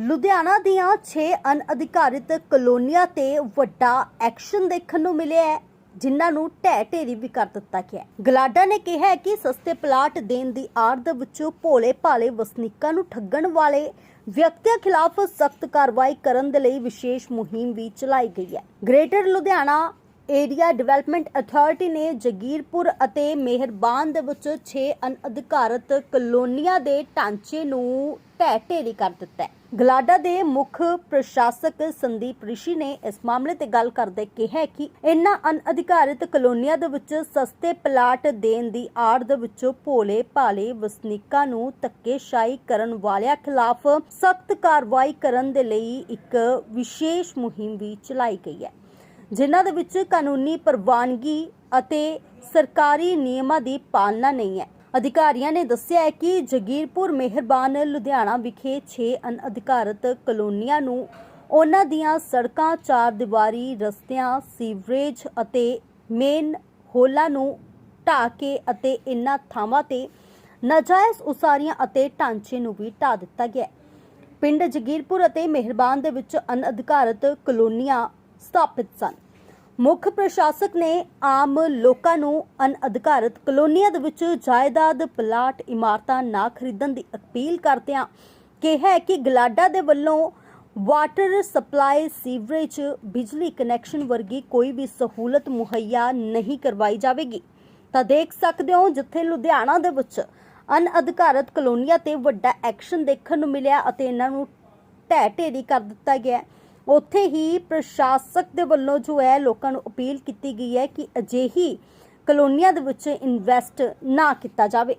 ਲੁਧਿਆਣਾ ਦੀਆਂ 6 ਅਨਅਧਿਕਾਰਿਤ ਕਲੋਨੀਆਂ ਤੇ ਵੱਡਾ ਐਕਸ਼ਨ ਦੇਖਣ ਨੂੰ ਮਿਲਿਆ ਹੈ, ਜਿਨ੍ਹਾਂ ਨੂੰ ਢਹਿ ਢੇਰੀ ਵੀ ਕਰ ਦਿੱਤਾ ਗਿਆ ਗਲਾਡਾ ਨੇ ਕਿਹਾ ਹੈ ਕਿ ਸਸਤੇ ਪਲਾਟ ਦੇਣ ਦੀ ਆੜ ਦੇ ਵਿੱਚੋਂ ਭੋਲੇ ਭਾਲੇ ਵਸਨੀਕਾਂ ਨੂੰ ਠੱਗਣ ਵਾਲੇ ਵਿਅਕਤੀਆਂ ਖਿਲਾਫ ਸਖਤ ਕਾਰਵਾਈ ਕਰਨ ਦੇ ਲਈ ਵਿਸ਼ੇਸ਼ ਮੁਹਿੰਮ ਵੀ ਚਲਾਈ ਗਈ ਹੈ। Greater Ludhiana area development authority ਨੇ ਜਗੀਰਪੁਰ ਅਤੇ ਮਿਹਰਬਾਨ ਦੇ ਵਿੱਚ 6 ਅਨਅਧਿਕਾਰਤ ਕਲੋਨੀਆਂ ਦੇ ਢਾਂਚੇ ਨੂੰ ਢਹਿ ਢੇਰੀ ਕਰ ਦਿੱਤਾ ਹੈ। ਗਲਾਡਾ ਦੇ ਮੁੱਖ ਪ੍ਰਸ਼ਾਸਕ ਸੰਦੀਪ ਰਿਸ਼ੀ ਨੇ ਇਸ ਮਾਮਲੇ ਤੇ ਗੱਲ ਕਰਦੇ ਕਿਹਾ ਕਿ ਇਨ੍ਹਾਂ ਅਨਅਧਿਕਾਰਿਤ ਕਲੋਨੀਆਂ ਦੇ ਵਿੱਚ ਸਸਤੇ ਪਲਾਟ ਦੇਣ ਦੀ ਆੜ ਦੇ ਵਿੱਚੋਂ ਭੋਲੇ ਭਾਲੇ ਵਸਨੀਕਾਂ ਨੂੰ ਧੱਕੇਸ਼ਾਹੀ ਕਰਨ ਵਾਲਿਆਂ ਖਿਲਾਫ ਸਖਤ ਕਾਰਵਾਈ ਕਰਨ ਦੇ ਲਈ ਇੱਕ ਵਿਸ਼ੇਸ਼ ਮੁਹਿੰਮ ਵੀ ਚਲਾਈ ਗਈ ਹੈ। ਜਿਨ੍ਹਾਂ ਦੇ ਵਿੱਚ ਕਾਨੂੰਨੀ ਪ੍ਰਵਾਨਗੀ ਅਤੇ ਸਰਕਾਰੀ ਨਿਯਮਾਂ ਦੀ ਪਾਲਣਾ ਨਹੀਂ ਹੈ। ਅਧਿਕਾਰੀਆਂ ਨੇ ਦੱਸਿਆ ਹੈ ਕਿ ਜਗੀਰਪੁਰ ਮਿਹਰਬਾਨ ਲੁਧਿਆਣਾ ਵਿਖੇ 6 ਅਨਅਧਿਕਾਰਤ ਕਲੋਨੀਆਂ ਨੂੰ ਉਹਨਾਂ ਦੀਆਂ ਸੜਕਾਂ, ਚਾਰ ਦੀਵਾਰੀ ਰਸਤਿਆਂ, ਸੀਵਰੇਜ ਅਤੇ ਮੇਨ ਹੋਲਾਂ ਨੂੰ ਢਾਹ ਕੇ ਅਤੇ ਇਨ੍ਹਾਂ ਥਾਵਾਂ ਤੇ ਨਾਜਾਇਜ਼ ਉਸਾਰੀਆਂ ਅਤੇ ਢਾਂਚੇ ਨੂੰ ਵੀ ਢਾਹ ਦਿੱਤਾ ਗਿਆ ਪਿੰਡ ਜਗੀਰਪੁਰ ਅਤੇ ਮਿਹਰਬਾਨ ਦੇ ਵਿੱਚ ਅਨਅਧਿਕਾਰਤ ਕਲੋਨੀਆਂ ਸਥਾਪਿਤ ਸਨ। ਮੁੱਖ ਪ੍ਰਸ਼ਾਸਕ ਨੇ ਆਮ ਲੋਕਾਂ ਨੂੰ ਅਨਅਧਿਕਾਰਤ ਕਲੋਨੀਆਂ ਦੇ ਵਿੱਚ ਜਾਇਦਾਦ ਪਲਾਟ ਇਮਾਰਤਾਂ ਨਾ ਖਰੀਦਣ ਦੀ ਅਪੀਲ ਕਰਦਿਆਂ ਕਿਹਾ ਕਿ ਗਲਾਡਾ ਦੇ ਵੱਲੋਂ ਵਾਟਰ ਸਪਲਾਈ ਸੀਵਰੇਜ, ਬਿਜਲੀ ਕਨੈਕਸ਼ਨ ਵਰਗੀ ਕੋਈ ਵੀ ਸਹੂਲਤ ਮੁਹੱਈਆ ਨਹੀਂ ਕਰਵਾਈ ਜਾਵੇਗੀ। ਤਾਂ ਦੇਖ ਸਕਦੇ ਹੋ, ਜਿੱਥੇ ਲੁਧਿਆਣਾ ਦੇ ਵਿੱਚ ਅਨਅਧਿਕਾਰਤ ਕਲੋਨੀਆਂ ਤੇ ਵੱਡਾ ਐਕਸ਼ਨ ਦੇਖਣ ਨੂੰ ਮਿਲਿਆ ਅਤੇ ਇਹਨਾਂ ਨੂੰ ਢਹਿ ਢੇਰੀ ਕਰ ਦਿੱਤਾ ਗਿਆ ਉੱਥੇ ਹੀ ਪ੍ਰਸ਼ਾਸਕ ਦੇ ਵੱਲੋਂ ਜੋ ਹੈ ਲੋਕਾਂ ਨੂੰ ਅਪੀਲ ਕੀਤੀ ਗਈ ਹੈ ਕਿ ਅਜਿਹੀ ਕਲੋਨੀਆਂ ਦੇ ਵਿੱਚ ਇਨਵੈਸਟ ਨਾ ਕੀਤਾ ਜਾਵੇ।